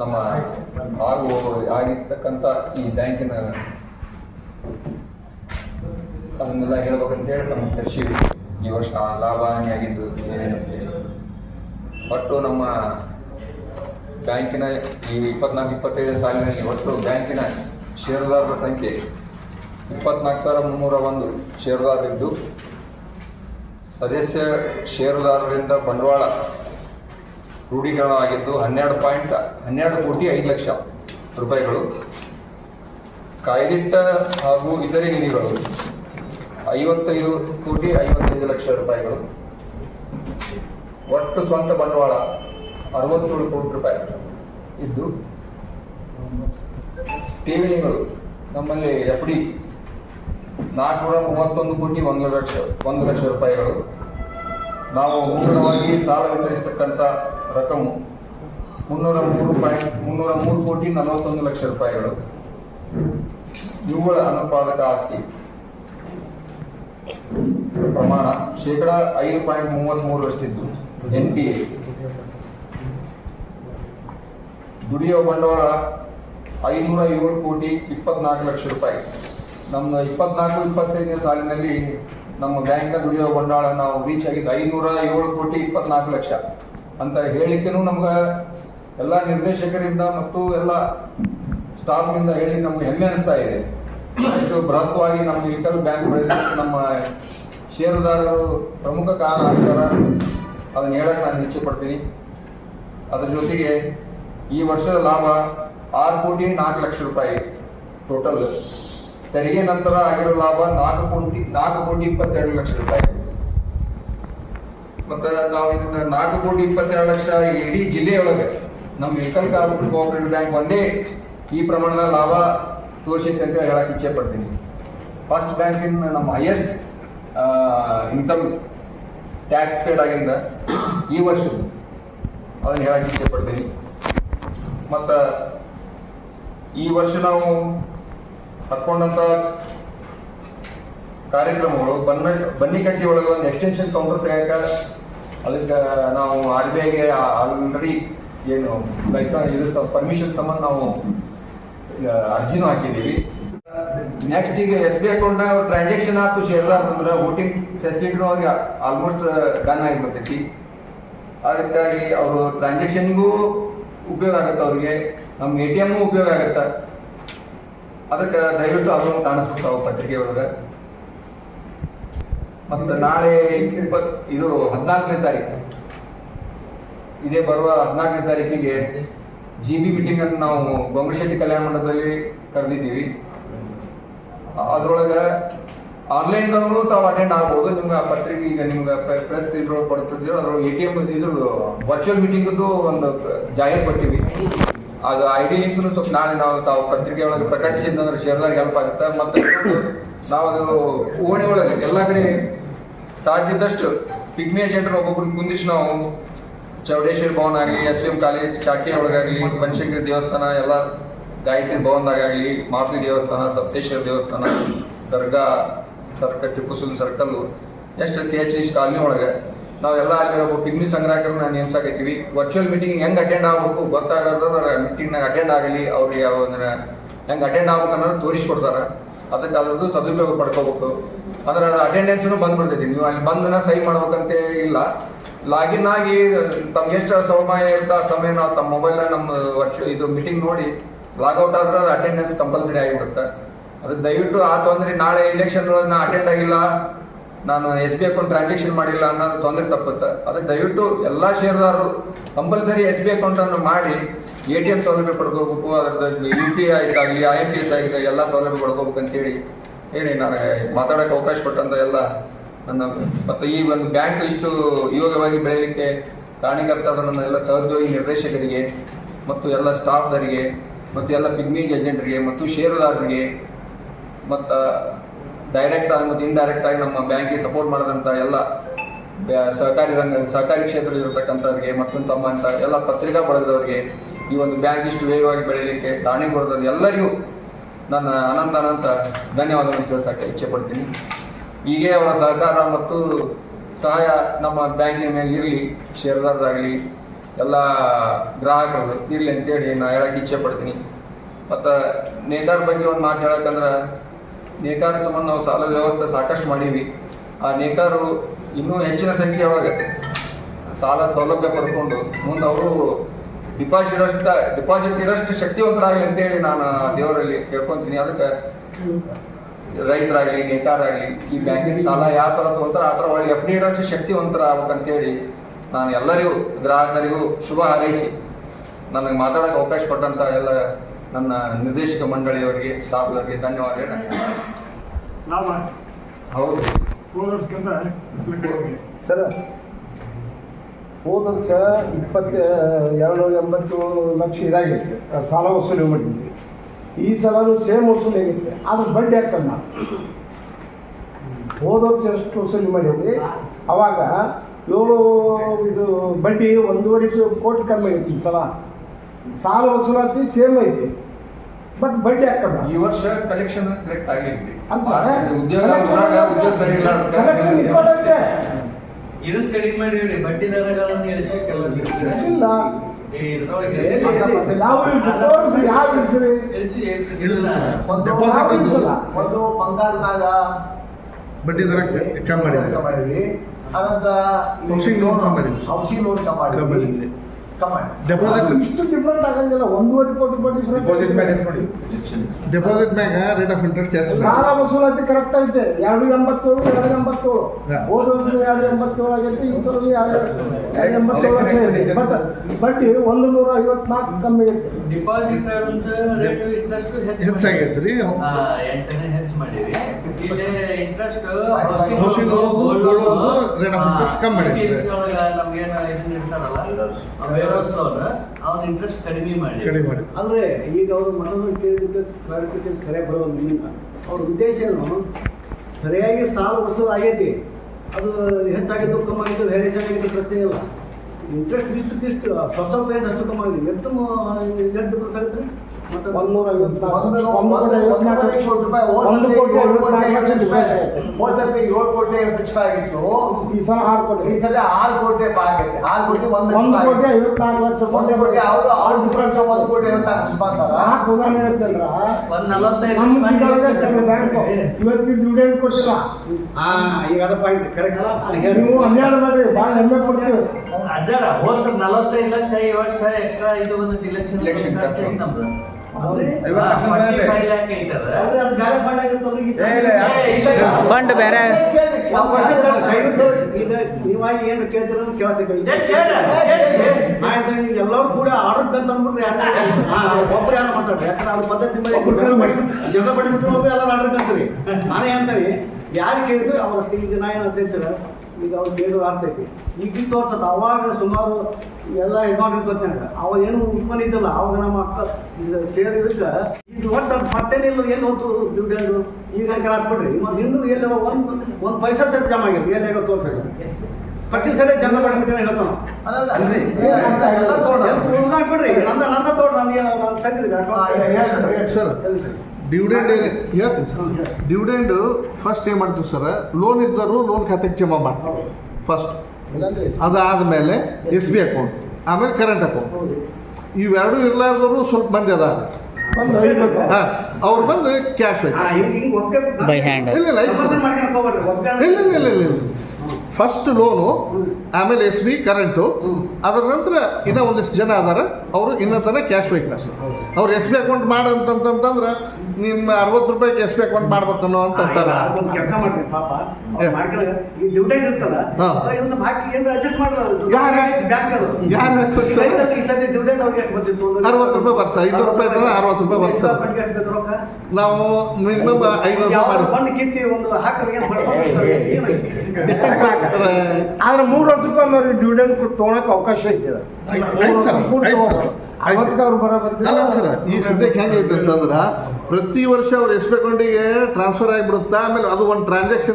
ನಮ್ಮ ಆಗುವ ಆಗಿರ್ತಕ್ಕಂಥ ಈ ಬ್ಯಾಂಕಿನ ಅದನ್ನೆಲ್ಲ ಹೇಳ್ಬೇಕಂತೇಳಿ ನಮ್ಮ ಕರೆಸಿವಿ ಈ ವರ್ಷ ಲಾಭ ಹಾನಿಯಾಗಿದ್ದು ಏನೇನಂತೇಳಿ ಒಟ್ಟು ನಮ್ಮ ಬ್ಯಾಂಕಿನ ಈ ಇಪ್ಪತ್ನಾಲ್ಕು, ಇಪ್ಪತ್ತೈದು ಸಾಲಿನಲ್ಲಿ ಒಟ್ಟು ಬ್ಯಾಂಕಿನ ಷೇರುದಾರರ ಸಂಖ್ಯೆ ಇಪ್ಪತ್ನಾಲ್ಕು ಸಾವಿರ ಮುನ್ನೂರ ಒಂದು ಷೇರುದಾರರಿದ್ದು, ಸದಸ್ಯ ಷೇರುದಾರರಿಂದ ಬಂಡವಾಳ ಕ್ರೋಢೀಕರಣವಾಗಿದ್ದು ಹನ್ನೆರಡು ಪಾಯಿಂಟ್, ಹನ್ನೆರಡು ಕೋಟಿ ಐದು ಲಕ್ಷ ರೂಪಾಯಿಗಳು. ಕಾಯ್ದಿಟ್ಟ ಹಾಗೂ ಇತರೆ ನಿಧಿಗಳು ಐವತ್ತೈದು ಕೋಟಿ ಐವತ್ತೈದು ಲಕ್ಷ ರೂಪಾಯಿಗಳು. ಒಟ್ಟು ಸ್ವಂತ ಬಂಡವಾಳ ಅರವತ್ತೇಳು ಕೋಟಿ ರೂಪಾಯಿ ಇದ್ದು, ಠೇವಣಿಗಳು ನಮ್ಮಲ್ಲಿ ಎಫ್ ಡಿ ನಾಲ್ಕುನೂರ ಮೂವತ್ತೊಂದು ಕೋಟಿ ಒಂದು ಲಕ್ಷ ಒಂದು ಲಕ್ಷ ರೂಪಾಯಿಗಳು. ನಾವು ಮುಂಗಡವಾಗಿ ಸಾಲ ವಿತರಿಸತಕ್ಕಂಥ ರಕಮು ಮುನ್ನೂರ ಮೂರು ಪಾಯಿಂಟ್, ಮುನ್ನೂರ ಮೂರು ಕೋಟಿ ನಲವತ್ತೊಂದು ಲಕ್ಷ ರೂಪಾಯಿಗಳು. ನಿವ್ವಳ ಅನುಪಾದಕ ಆಸ್ತಿ. ಪ್ರಮಾಣ ಶೇಕಡ ಐದು ಪಾಯಿಂಟ್ ಮೂವತ್ತ್ಮೂರರಷ್ಟಿದ್ದು ಎನ್ ಪಿ ಎ. ದುಡಿಯುವ ಬಂಡವಾಳ ಐನೂರ ಏಳು ಕೋಟಿ ಇಪ್ಪತ್ನಾಲ್ಕು ಲಕ್ಷ ರೂಪಾಯಿ. ನಮ್ಮ ಇಪ್ಪತ್ನಾಲ್ಕು, ಇಪ್ಪತ್ತೈದನೇ ಸಾಲಿನಲ್ಲಿ ನಮ್ಮ ಬ್ಯಾಂಕ್ನ ದುಡಿಯೋ ಬಂಡವಾಳ ನಾವು ರೀಚ್ ಆಗಿದ್ದು ಐನೂರ ಏಳು ಕೋಟಿ ಇಪ್ಪತ್ನಾಲ್ಕು ಲಕ್ಷ. ಅಂತ ಹೇಳಿಕೆನೂ ನಮ್ಗೆ ಎಲ್ಲ ನಿರ್ದೇಶಕರಿಂದ ಮತ್ತು ಎಲ್ಲ ಸ್ಟಾಫ್ನಿಂದ ಹೇಳಿ ನಮ್ಗೆ ಹೆಮ್ಮೆ ಅನಿಸ್ತಾ ಇದೆ. ಇಷ್ಟು ಬೃಹತ್ವಾಗಿ ನಮ್ಮ ವಿಕಲ್ ಬ್ಯಾಂಕ್ ನಮ್ಮ ಷೇರುದಾರರು ಪ್ರಮುಖ ಕಾರಣ ಆಗ್ತಾರ. ಅದನ್ನ ಹೇಳಕ್ಕೆ ನಾನು ಇಚ್ಛೆ ಪಡ್ತೀನಿ. ಅದ್ರ ಜೊತೆಗೆ ಈ ವರ್ಷದ ಲಾಭ ಆರು ಕೋಟಿ ನಾಲ್ಕು ಲಕ್ಷ ರೂಪಾಯಿ ಟೋಟಲ್ ತೆರಿಗೆ ನಂತರ ಆಗಿರೋ ಲಾಭ ನಾಲ್ಕು ಕೋಟಿ ನಾಲ್ಕು ಕೋಟಿ ಇಪ್ಪತ್ತೆರಡು ಲಕ್ಷ ರೂಪಾಯಿ. ಮತ್ತೆ ನಾವು ಇದನ್ನ ನಾಲ್ಕು ಕೋಟಿ ಇಪ್ಪತ್ತೆರಡು ಲಕ್ಷ ಇಡೀ ಜಿಲ್ಲೆಯೊಳಗೆ ನಮ್ಮ ಏಕಲ್ ಕಾರ್ಮಿಕ ಕೋಆಪರೇಟಿವ್ ಬ್ಯಾಂಕ್ ಒಂದೇ ಈ ಪ್ರಮಾಣದ ಲಾಭ ತೋರಿಸಿದೆ ಅಂತ ಹೇಳಕ್ ಇಚ್ಛೆ ಪಡ್ತೀನಿ. ಫಸ್ಟ್ ಬ್ಯಾಂಕಿನ ನಮ್ಮ ಹೈಯೆಸ್ಟ್ ಇನ್ಕಮ್ ಟ್ಯಾಕ್ಸ್ ಪೇಡ್ ಆಗಿಂದ ಈ ವರ್ಷ ಅದನ್ನ ಹೇಳಕ್ಕೆ ಇಚ್ಛೆ ಪಡ್ತೀನಿ. ಮತ್ತ ಈ ವರ್ಷ ನಾವು ಹಾಕೊಂಡಂತ ಕಾರ್ಯಕ್ರಮಗಳು, ಬನ್ನ ಬನ್ನಿಕಟ್ಟಿ ಒಳಗೆ ಒಂದು ಎಕ್ಸ್ಟೆನ್ಷನ್ ಕೌಂಟರ್ ತೆಗೆಯಕ ಅದಕ್ಕೆ ನಾವು ಆರ್ ಬಿ ಐಗೆ ಆಲ್ರೆಡಿ ಏನು ಲೈಸನ್ಸ್ ಇದು ಪರ್ಮಿಷನ್ ಸಂಬಂಧ ನಾವು ಅರ್ಜಿನೂ ಹಾಕಿದ್ದೀವಿ. ನೆಕ್ಸ್ಟ್ ಈಗ ಎಸ್ ಬಿ ಅಕೌಂಟ್ ಟ್ರಾನ್ಸಾಕ್ಷನ್ ಆಯ್ತು ಶೇರ್ ಅಂದ್ರೆ ವೋಟಿಂಗ್ ಫೆಸಿಲಿಟಿನೂ ಅವ್ರಿಗೆ ಆಲ್ಮೋಸ್ಟ್ ಡನ್ ಆಗಿಬಿಡ್ತೈತಿ. ಅದಕ್ಕಾಗಿ ಅವರು ಟ್ರಾನ್ಸಾಕ್ಷನ್ಗೂ ಉಪಯೋಗ ಆಗುತ್ತೆ ಅವ್ರಿಗೆ. ನಮ್ಮ ಎ ಟಿ ಎಂ ಉಪಯೋಗ ಆಗುತ್ತೆ. ಅದಕ್ಕೆ ದಯವಿಟ್ಟು ಅದನ್ನು ಕಾಣಿಸ್ಬಿಡ್ತಾವೆ ಪತ್ರಿಕೆ ಒಳಗೆ. ಮತ್ತೆ ನಾಳೆ ಇಪ್ಪತ್, ಇದು ಹದಿನಾಲ್ಕನೇ ತಾರೀಕು. ಇದೇ ಬರುವ ಹದಿನಾಲ್ಕನೇ ತಾರೀಕಿಗೆ ಜಿ ಬಿ ಮೀಟಿಂಗ್ ಅನ್ನು ನಾವು ಬೊಮ್ಮಶೆಟ್ಟಿ ಕಲ್ಯಾಣ ಮಂಡಪದಲ್ಲಿ ಕರೆದಿದ್ದೀವಿ. ಅದರೊಳಗೆ ಆನ್ಲೈನ್ ಅವರು ತಾವು ಅಟೆಂಡ್ ಆಗ್ಬೋದು. ನಿಮ್ಗೆ ಆ ಪತ್ರಿಕೆ ಈಗ ನಿಮ್ಗೆ ಪ್ರೆಸ್ ಇದ್ರೊಳಗೆ ಕೊಡ್ತಿದ್ದೀವಿ ಅದ್ರೊಳಗೆ ಎ ಟಿ ಎಂ ಇದ್ರದ್ದು ವರ್ಚುವಲ್ ಮೀಟಿಂಗ್ದು ಒಂದು ಜಾಹೀರ್ ಕೊಡ್ತೀವಿ. ಅದು ಐ ಡಿ ಲಿಂಕ್ನು ಸ್ವಲ್ಪ ನಾಳೆ ನಾವು ತಾವು ಪತ್ರಿಕೆ ಒಳಗೆ ಪ್ರಕಟಿಸಿದ್ರೆ ಶೇರ್ದಾರ್ಗೆ ಹೆಲ್ಪ್ ಆಗುತ್ತೆ. ಮತ್ತೆ ನಾವು ಅದು ಓಣಿ ಒಳಗೆ ಎಲ್ಲ ಕಡೆ ಸಾಧ್ಯ ಇದ್ದಷ್ಟು ಪಿಗ್ಮಿ ಸೆಂಟರ್ ಒಬ್ಬೊಬ್ರು ಕುಂದಿಸಿ ನಾವು ಚೌಡೇಶ್ವರಿ ಭವನ ಆಗಲಿ, ಎಸ್ ಎಂ ಕಾಲೇಜ್ ಶಾಖೆ ಒಳಗಾಗಲಿ, ಬನಶಂಕರಿ ದೇವಸ್ಥಾನ, ಎಲ್ಲ ಗಾಯತ್ರಿ ಭವನದಾಗಲಿ ಮಾರುತಿ ದೇವಸ್ಥಾನ, ಸಪ್ತೇಶ್ವರ ದೇವಸ್ಥಾನ, ದರ್ಗಾ ಸರ್ಕಲ್ ಟಿಪ್ಪು ಸುಲ್ತಾನ್ ಸರ್ಕಲ್ ಎಷ್ಟು ಕೆ ಎಚ್ ಇಸ್ ಕಾಲನಿ ಒಳಗೆ. ನಾವೆಲ್ಲ ಅಲ್ಲಿ ಒಬ್ಬ ಪಿಗ್ಮಿ ಸಂಗ್ರಾಹಕರನ್ನ ವರ್ಚುವಲ್ ಮೀಟಿಂಗ್ ಹೆಂಗೆ ಅಟೆಂಡ್ ಆಗ್ಬೇಕು? ಗೊತ್ತಾಗದ ಮೀಟಿಂಗ್ನಾಗ ಅಟೆಂಡ್ ಆಗಲಿ, ಅವ್ರಿಗೆ ಯಾವ ಹೆಂಗೆ ಅಟೆಂಡ್ ಆಗ್ಬೇಕು ಅನ್ನೋದು ತೋರಿಸ್ಕೊಡ್ತಾರೆ. ಅದಕ್ಕೆ ಅದ್ರದ್ದು ಸದುಪಯೋಗ ಪಡ್ಕೋಬೇಕು. ಅಂದ್ರೆ ಅಟೆಂಡೆನ್ಸ್ನು ಬಂದ್ಬಿಡ್ತೈತಿ ನೀವು ಅಲ್ಲಿ ಬಂದನ ಸಹಿ ಮಾಡ್ಬೇಕಂತ ಇಲ್ಲ. ಲಾಗಿನ್ ಆಗಿ, ತಮ್ಗೆ ಎಷ್ಟು ಸಮಯ ಇರ್ತ ಸಮಯ ನಾವು ತಮ್ಮ ಮೊಬೈಲ್ ನಮ್ಮ ವರ್ಷ ಇದು ಮೀಟಿಂಗ್ ನೋಡಿ ಲಾಗೌಟ್ ಆದ್ರೆ ಅಟೆಂಡೆನ್ಸ್ ಕಂಪಲ್ಸರಿ ಆಗಿಬಿಡುತ್ತೆ. ಅದಕ್ಕೆ ದಯವಿಟ್ಟು ಆ ಅಂದ್ರೆ ನಾಳೆ ಇಲೆಕ್ಷನ್ ಅಟೆಂಡ್ ಆಗಿಲ್ಲ. ನಾನು ಎಸ್ ಬಿ ಅಕೌಂಟ್ ಟ್ರಾನ್ಸಾಕ್ಷನ್ ಮಾಡಿಲ್ಲ ಅನ್ನೋದು ತೊಂದರೆ ತಪ್ಪುತ್ತೆ. ಅದಕ್ಕೆ ದಯವಿಟ್ಟು ಎಲ್ಲ ಷೇರುದಾರರು ಕಂಪಲ್ಸರಿ ಎಸ್ ಬಿ ಅಕೌಂಟ್ ಅನ್ನು ಮಾಡಿ ಎ ಟಿ ಎಂ ಸೌಲಭ್ಯ ಪಡ್ಕೋಬೇಕು, ಅದ್ರದ್ದು ಯು ಪಿ ಐ ಆಗಲಿ ಐ ಎಂ ಪಿ ಎಸ್ ಆಗಿದೆ ಎಲ್ಲ ಸೌಲಭ್ಯ ಪಡ್ಕೋಬೇಕು ಅಂತೇಳಿ ಹೇಳಿ ನಾನು ಮಾತಾಡೋಕೆ ಅವಕಾಶ ಕೊಟ್ಟಂತ ಎಲ್ಲ ನನ್ನ ಮತ್ತು ಈ ಒಂದು ಬ್ಯಾಂಕ್ ಇಷ್ಟು ಯೋಗವಾಗಿ ಬೆಳೀಲಿಕ್ಕೆ ಕಾರಣಕರ್ತಾರ ನನ್ನ ಎಲ್ಲ ಸಹೋದ್ಯೋಗಿ ನಿರ್ದೇಶಕರಿಗೆ ಮತ್ತು ಎಲ್ಲ ಸ್ಟಾಫ್ದರಿಗೆ ಮತ್ತು ಎಲ್ಲ ಪಿಗ್ಮೇಜ್ ಏಜೆಂಟ್ರಿಗೆ ಮತ್ತು ಷೇರುದಾರರಿಗೆ ಮತ್ತು ಡೈರೆಕ್ಟ್ ಆಗಿ ಮತ್ತು ಇಂಡೈರೆಕ್ಟ್ ಆಗಿ ನಮ್ಮ ಬ್ಯಾಂಕಿಗೆ ಸಪೋರ್ಟ್ ಮಾಡಿದಂಥ ಎಲ್ಲ ಸಹಕಾರಿ ರಂಗ ಸಹಕಾರಿ ಕ್ಷೇತ್ರದಲ್ಲಿರತಕ್ಕಂಥವ್ರಿಗೆ ಮತ್ತು ತಮ್ಮ ಅಂತ ಎಲ್ಲ ಪತ್ರಿಕಾ ಬಳಗದವರಿಗೆ ಈ ಒಂದು ಬ್ಯಾಂಕ್ ಇಷ್ಟು ವೇಗವಾಗಿ ಬೆಳೀಲಿಕ್ಕೆ ಕಾರಣೀಭೂತದ ಎಲ್ಲರಿಗೂ ನನ್ನ ಅನಂತ ಅನಂತ ಧನ್ಯವಾದಗಳನ್ನು ತಿಳಿಸಕ್ಕೆ ಇಚ್ಛೆ ಪಡ್ತೀನಿ. ಹೀಗೆ ಅವರ ಸಹಕಾರ ಮತ್ತು ಸಹಾಯ ನಮ್ಮ ಬ್ಯಾಂಕಿನ ಮೇಲೆ ಇರಲಿ ಷೇರ್ದಾರರಾಗಲಿ ಎಲ್ಲ ಗ್ರಾಹಕರು ಇರಲಿ ಅಂತೇಳಿ ನಾನು ಹೇಳಕ್ಕೆ ಇಚ್ಛೆ ಪಡ್ತೀನಿ. ಮತ್ತು ನೇತಾರ ಬಗ್ಗೆ ಒಂದು ಮಾತು ಹೇಳಕ್ಕಂದ್ರೆ ನೇಕಾರ ಸಂಬಂಧ ನಾವು ಸಾಲ ವ್ಯವಸ್ಥೆ ಸಾಕಷ್ಟು ಮಾಡೀವಿ. ಆ ನೇಕಾರರು ಇನ್ನೂ ಹೆಚ್ಚಿನ ಸಂಖ್ಯೆ ಒಳಗೆ ಸಾಲ ಸೌಲಭ್ಯ ಪಡ್ಕೊಂಡು ಮುಂದೆ ಅವರು ಡಿಪಾಸಿಟ್ ಇರೋಷ್ಟ ಡಿಪಾಸಿಟ್ ಇರೋಷ್ಟು ಶಕ್ತಿವಂತರಾಗಲಿ ಅಂತೇಳಿ ನಾನು ದೇವರಲ್ಲಿ ಕೇಳ್ಕೊಂತೀನಿ. ಅದಕ್ಕೆ ರೈತರಾಗಲಿ ನೇಕಾರಾಗಲಿ ಈ ಬ್ಯಾಂಕಿನ ಸಾಲ ಯಾವ ಥರ ತಗೊಂತಾರ, ಆ ಥರ ಒಳಗೆ ಎಫ್ ಡಿ ಇರೋಷ್ಟು ಶಕ್ತಿವಂತರ ಆಗ್ಬೇಕಂತೇಳಿ ನಾನು ಎಲ್ಲರಿಗೂ, ಗ್ರಾಹಕರಿಗೂ ಶುಭ ಹಾರೈಸಿ. ನನಗೆ ಮಾತಾಡೋಕೆ ಅವಕಾಶ ಕೊಟ್ಟಂತ ಎಲ್ಲ ನನ್ನ ನಿರ್ದೇಶಕ ಮಂಡಳಿಯವರಿಗೆ ಸ್ಟಾಫ್ಗಳಿಗೆ ಧನ್ಯವಾದ ನಾನು ಹೌದು. ಹೋದ ವರ್ಷಕ್ಕಿಂತ ಸರ್ ಹೋದ ವರ್ಷ ಇಪ್ಪತ್ತ ಎರಡು ಎಂಬತ್ತು ಲಕ್ಷ ಇದಾಗಿತ್ತು. ಸಾಲ ವಸೂಲಿ ಮಾಡಿದ್ವಿ. ಈ ಸಲನೂ ಸೇಮ್ ವಸೂಲಿ ಆಗಿತ್ತು. ಆದ್ರೆ ಬಡ್ಡಿ ಹಾಕಲ್ಲ. ಹೋದ ವರ್ಷ ಎಷ್ಟು ವಸೂಲಿ ಮಾಡಿದ್ವಿ? ಅವಾಗ ಏಳು ಇದು ಬಡ್ಡಿ ಒಂದೂವರೆ ಕೋಟಿ ಕಮ್ಮಿ ಆಗಿತ್ತು ಈ ಸಲ. ಸಾಲ ವಸೂಲಾತಿ ಸೇಮ್ ಐತಿ. ಬಟ್ ಬಡ್ಡಿ ಹಾಕಲ್ಲ ಈ ವರ್ಷ ಕಲೆಕ್ಷನ್ ಕರೆಕ್ಟ್ ಆಗಿಲ್ಲ ಅಲ್ಲ ಸರ್ ಉದ್ಯೋಗ ಊರಾಗ ಉದ್ಯೋಗ ಸರಿ ಇಲ್ಲ ಕಲೆಕ್ಷನ್ ಇಟ್ಕೊಂಡೈತೆ ಇದನ್ನ ಕಡಿಮೆ ಮಾಡಿವ್ರಿ ಬಡ್ಡಿ ದರಗಳನ್ನು ಇಳಿಸಕ್ಕೆಲ್ಲ ಇಲ್ಲ. ಒಂದು ಬಂಗಾರದಾಗ ಬಡ್ಡಿ ದರ ಕಮ್ಮಿ ಮಾಡಿದ್ವಿ. ಅನಂತರ ಈ ಲೋನ್ ಕಮ್ಮಿ ಮಾಡಿದ್ವಿ. ಹೌಸಿಂಗ್ ಲೋನ್ ಕಮ್ಮಿ ಮಾಡಿದ್ವಿ. ಡೆಪಾಸಿಟ್ ಇಷ್ಟು ಡಿಫ್ರೆಂಟ್ ಆಗಂಗಿಲ್ಲ. ಒಂದೂವರೆ ಕೋಟಿ ಬಡ್ಡಿ ಡಿಪಾಸಿಟ್ ಮೇಲೆ ನೋಡಿ. ಡೆಪಾಸಿಟ್ ಮ್ಯಾಗ ರೇಟ್ ಆಫ್ ಇಂಟ್ರೆಸ್ಟ್ ಜಾಸ್ತಿ ಸಾಲ ವಸೂಲಾತಿ ಕರೆಕ್ಟ್ ಐತೆ. ಎರಡು ಎಂಬತ್ತೇಳು ಎರಡು ಎಂಬತ್ತೇಳು. ಹೋದ ವರ್ಷ ಎರಡು ಎಂಬತ್ತೇಳು ಆಗೈತೆ ಈ ಸಲ ಎರಡು ಎಂಬತ್ತೇಳು ಲಕ್ಷ ಬಟ್ ಒಂದು ನೂರ ಐವತ್ನಾಲ್ಕು ಕಮ್ಮಿ ಐತೆ. ಡಿಪಾಸಿಟ್ ರೇಟ್ ಇಂಟ್ರೆಸ್ಟ್ ಹೆಚ್ಚಾಗೈತೆ ರೀ. ಎಂಟನೇ ಹೆಚ್ಚು ಮಾಡಿರಿ ಇಲ್ಲಿ ಇಂಟ್ರೆಸ್ಟ್ rate of interest ಕಮ್ಮಿ ಮಾಡಿರಿ. ಇದನ್ನ ಇರ್ತಾರಲ್ಲ ಬೇರೋಸ್ ಅವರ ಅವ್ನ ಇಂಟ್ರೆಸ್ಟ್ ಕಡಿಮೆ ಮಾಡಿ. ಕಡಿಮೆ ಮಾಡಿ. ಅಂದ್ರೆ ಈಗ ಅವರು ಮನಸ್ಸನ್ನು ಕ್ಲಾರಿಫಿಕೇಶನ್ ಸರಿಯಾಗಿ ಬರೋದಿಲ್ಲ ಅವ್ರ ಉದ್ದೇಶ ಏನು? ಸರಿಯಾಗಿ ಸಾಲ ವಸೂಲು ಆಗೈತಿ ಅದು ಹೆಚ್ಚಾಗಿ ದುಃಖ ಮಾಡಿದ್ದು ವೇರಿಯೇಷನ್ ಆಗಿದ್ದು ಪ್ರಶ್ನೆ ಇಲ್ಲ. ಇಂಟ್ರೆಸ್ಟ್ ಇತ್ತು ಸ್ವಲ್ಪ ಸ್ವಲ್ಪ ಏನು ಹೆಚ್ಚು ಕಮ್ಮಿ ಆಗಿದೆ ಎಷ್ಟು ಎಷ್ಟು ಸಾಗುತ್ತೆ ಆಗುತ್ತೆ ಮತ್ತೆ ಒಂದೂರ ಕೋಟಿ ರೂಪಾಯಿ. ಒಂದು ಕೋಟಿ ಐವತ್ತು ರೂಪಾಯಿ ರೂಪಾಯಿ ಐತೆ. ಹೋದ ಸರ್ತಿ ಏಳು ಕೋಟಿ ಐವತ್ತು ರೂಪಾಯಿ ಆಗಿತ್ತು. ಈ ಸಲ ಆರು ಕೋಟಿ. ಈ ಸಲ ಆರು ಕೋಟಿ ರೂಪಾಯಿ ಆಗೈತೆ. ಆರು ಕೋಟಿ ಒಂದು ಒಂದು ಲಕ್ಷ ಕೋಟಿ. ಐವತ್ನಾಲ್ಕು ಲಕ್ಷ ಒಂದು ಕೋಟಿ ಅವ್ರು ಆರು ಡಿಫ್ರೆನ್ಸ್ ಒಂದು ಕೋಟಿ ಲಕ್ಷ ಅಂತಾರ ಉದಾಹರಣೆ ಒಂದ್ ನಲವತ್ತೈದು. ಕೆಲವು ಇವತ್ತಿಗೆ ಡಿವಿಡೆಂಡ್ ಕೊಟ್ಟಿಲ್ಲ. ಹಾ ಈಗ ಅದ ಪಾಯಿಂಟ್ ಕರೆಕ್ಟ್ ನೀವು ಹನ್ನೆರಡು ಮಾಡಿ ಭಾಳ ಹೆಮ್ಮೆ ಪಡ್ತೀವಿ ಅಜ್ಜಾರ ಹೋದ ನಲವತ್ತೈದು ಲಕ್ಷ ಈ ವರ್ಷ ಎಕ್ಸ್ಟ್ರಾ ಇದು ಬಂದೈತಿ ಇಲೆಕ್ಷನ್ Election ಖರ್ಚು. ನಮ್ದು ಹೌದ್ರಿ? ಬೇರೆ. ಫಂಡ್ ಬೇರೆ. ದಯವಿಟ್ಟು ಈಗ ನೀವಾಗಿ ಏನು ಕೇಳ್ತೀರ ಅಂತ ಕೇಳ್ತೀವಿ. ಆಯ್ತು ಈಗ ಎಲ್ಲರೂ ಕೂಡ ಆರ್ಡರ್ ಕಂತ ಅಂದ್ಬಿಟ್ರೆ ಯಾರು ಮಾತಾಡ್ರಿ? ಯಾಕಂದ್ರೆ ಪದ್ಧತಿ ಬಿಟ್ಟು ಹೋಗಿ ಎಲ್ಲ ಆರ್ಡರ್ ಕಂತೀವಿ ನಾನೇ ಯಾರು ಕೇಳಿದ್ರು ಅವರಷ್ಟು ಈಗ ನಾ ಏನು ಅಧ್ಯಕ್ಷರ? ಈಗ ಅವ್ರು ಬೇಗ ಆಗ್ತೈತಿ. ಈಗಿನ ಈಗ ತೋರ್ಸತ್ತ ಅವಾಗ ಸುಮಾರು ಎಲ್ಲ ಯಜಮಾನ್ರಿಗೆ ಗೊತ್ತೇನೆ ಅವಾಗ ಏನು ಉತ್ಪನ್ನ ಇದ್ದಿಲ್ಲ. ಅವಾಗ ನಮ್ಮ ಅಕ್ಕ ಇದು ಸೇರ್ ಇದಕ್ಕೆ ಇದು ಒಟ್ಟು ಅದು ಪತ್ತೇನಿಲ್ಲ ಎಲ್ಲಿ ಹೋತು ದುಡ್ಡು ಈಗ ಹಾಕ್ಬಿಡ್ರಿ ಹಿಂದೂ ಎಲ್ಲ ಒಂದು ಒಂದು ಪೈಸಾ ಸರಿ ಜಮಾ ಆಗಿಲ್ಲ. ಎಲ್ಲಿ ಹೇಗೋ ತೋರ್ಸಕ್ಕೆ. ಪ್ರತಿ ಸರಿ ಜನರ ಬಡಿ ಹೇಳ್ತಾನೆ? ಅಂತ ಎಲ್ಲ ತಗೊಂಡ್ರು. ಉಳ್ಕೊಂಡ್ಬಿಡ್ರಿ ನಂದ ನಂದ ತೋಟ ನನಗೆ ನಾನು ಹೇಳಿ ಸರ್, ಹೇಳಿ. ಸರ್? ಡಿವಿಡೆಂಡ್ ಹೇಳ್ತೀನಿ ಸರ್. ಡಿವಿಡೆಂಡ್ ಫಸ್ಟ್ ಏನು ಮಾಡ್ತೀವಿ ಸರ್? ಲೋನ್ ಇದ್ದರೂ ಲೋನ್ ಖಾತೆಗೆ ಜಮಾ ಮಾಡ್ತೀವಿ. ಫಸ್ಟ್ ಅದಾದಮೇಲೆ ಎಸ್ ಬಿ ಅಕೌಂಟ್ ಆಮೇಲೆ ಕರೆಂಟ್ ಅಕೌಂಟ್ ಇವೆರಡು ಇರ್ಲಾರ್ದವರು ಸ್ವಲ್ಪ ಮಂದಿ ಅದ ಹಾಂ ಅವ್ರು ಬಂದು ಕ್ಯಾಶ್ ಇಲ್ಲ ಇಲ್ಲ ಇಲ್ಲ ಇಲ್ಲ ಫಸ್ಟ್ ಲೋನು ಆಮೇಲೆ ಎಸ್ ಬಿ ಕರೆಂಟು ಅದರ ನಂತರ ಇನ್ನೂ ಒಂದಿಷ್ಟು ಜನ ಅದಾರ. ಅವರು ಇನ್ನೂ ತನಕ ಕ್ಯಾಶ್ ಒಯ್ತಾರೆ ಸರ್ ಅವ್ರು ಎಸ್ ಬಿ ಅಕೌಂಟ್ ಮಾಡಂತಂತಂದ್ರೆ ನಿಮ್ಮ ಅರವತ್ತು ರೂಪಾಯಿಗೆ ಎಸ್ ಬಿ ಅಕೌಂಟ್ ಮಾಡ್ಬೇಕನ್ನೋ ಅಂತ ಆ, ಅಂತಾರೆ. ಕೆಲ್ಸ ಮಾಡ್ರಿ ಪಾಪ. ಡಿವಿಡೆಂಡ್ ಅರವತ್ತು ರೂಪಾಯಿ ಬರ್ಸ ಐದು ರೂಪಾಯಿ ಇದ್ರೆ ಅರವತ್ತು ರೂಪಾಯಿ ರೊಕ್ಕ? ನಾವು ಮಿನಿಮಮ್ ಐದು ಆದ್ರೆ ಮೂರು ವರ್ಷಕ್ಕೊಮ್ಮೆ ರೂಪಾಯಿ ಡಿವಿಡೆಂಡ್ ತೊಗೊಳಕ್ ಅವಕಾಶ ಐತೆ ಸರ್, ಈ ಸದ್ಯಕ್ಕೆ ಹೆಂಗ್ ಅಂತಂದ್ರೆ ಪ್ರತಿ ವರ್ಷ ಅವ್ರ ಎಸ್ ಅಕೌಂಟಿಗೆ ಟ್ರಾನ್ಸ್ಫರ್ ಆಗಿಬಿಡುತ್ತಾ ಆಮೇಲೆ ಅದು ಒಂದು ಟ್ರಾನ್ಸಾಕ್ಷನ್